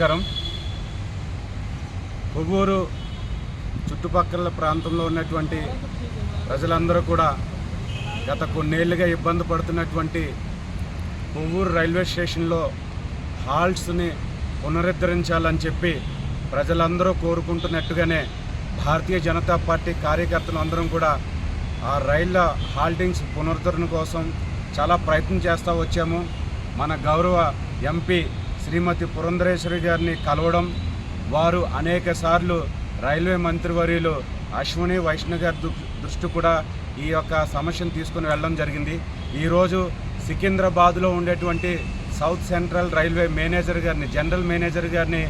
నమస్కారం. కొవ్వూరు చుట్టుపక్కల ప్రాంతంలో ఉన్నటువంటి ప్రజలందరూ కూడా గత కొన్నేళ్ళుగా ఇబ్బంది పడుతున్నటువంటి కొవ్వూరు రైల్వే స్టేషన్లో హాల్ట్స్ని పునరుద్ధరించాలని చెప్పి ప్రజలందరూ కోరుకుంటున్నట్టుగానే భారతీయ జనతా పార్టీ కార్యకర్తలు అందరం కూడా ఆ రైళ్ళ హాల్టింగ్స్ పునరుద్ధరణ కోసం చాలా ప్రయత్నం చేస్తూ వచ్చాము. మన గౌరవ ఎంపీ శ్రీమతి పురంధరేశ్వరి గారిని కలవడం వారు అనేక సార్లు రైల్వే మంత్రివర్యులు అశ్విని వైష్ణవ్ గారి దృష్టి కూడా ఈ యొక్క సమస్యను తీసుకుని వెళ్ళడం జరిగింది. ఈరోజు సికింద్రాబాద్లో ఉండేటువంటి సౌత్ సెంట్రల్ రైల్వే మేనేజర్ గారిని జనరల్ మేనేజర్ గారిని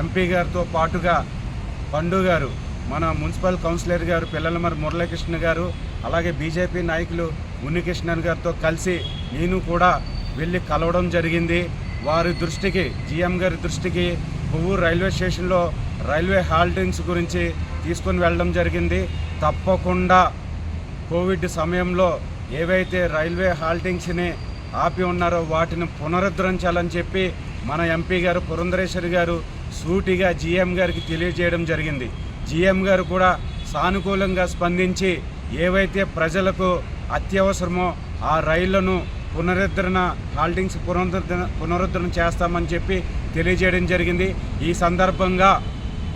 ఎంపీ గారితో పాటుగా పండు గారు మన మున్సిపల్ కౌన్సిలర్ గారు పిల్లలమరి మురళీకృష్ణ గారు అలాగే బీజేపీ నాయకులు ఉన్నికృష్ణన్ గారితో కలిసి నేను కూడా వెళ్ళి కలవడం జరిగింది. వారి దృష్టికి జిఎం గారి దృష్టికి కొవ్వూరు రైల్వే స్టేషన్లో రైల్వే హాల్టింగ్స్ గురించి తీసుకొని వెళ్ళడం జరిగింది. తప్పకుండా కోవిడ్ సమయంలో ఏవైతే రైల్వే హాల్టింగ్స్ని ఆపి ఉన్నారో వాటిని పునరుద్ధరించాలని చెప్పి మన ఎంపీ గారు పురంధరేశ్వరి గారు సూటిగా జీఎం గారికి తెలియజేయడం జరిగింది. జీఎం గారు కూడా సానుకూలంగా స్పందించి ఏవైతే ప్రజలకు అత్యవసరమో ఆ రైళ్ళను పునరుద్ధరణ హాల్టింగ్స్ పునరుద్ధరణ పునరుద్ధరణ చేస్తామని చెప్పి తెలియజేయడం జరిగింది. ఈ సందర్భంగా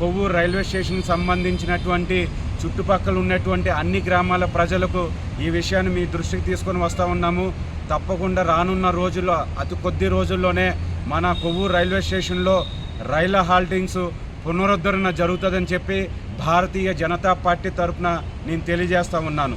కొవ్వూరు రైల్వే స్టేషన్కి సంబంధించినటువంటి చుట్టుపక్కల ఉన్నటువంటి అన్ని గ్రామాల ప్రజలకు ఈ విషయాన్ని మీ దృష్టికి తీసుకొని వస్తూ ఉన్నాము. తప్పకుండా రానున్న రోజుల్లో అతి కొద్ది రోజుల్లోనే మన కొవ్వూరు రైల్వే స్టేషన్లో రైళ్ళ హాల్టింగ్స్ పునరుద్ధరణ జరుగుతుందని చెప్పి భారతీయ జనతా పార్టీ తరఫున నేను తెలియజేస్తా ఉన్నాను.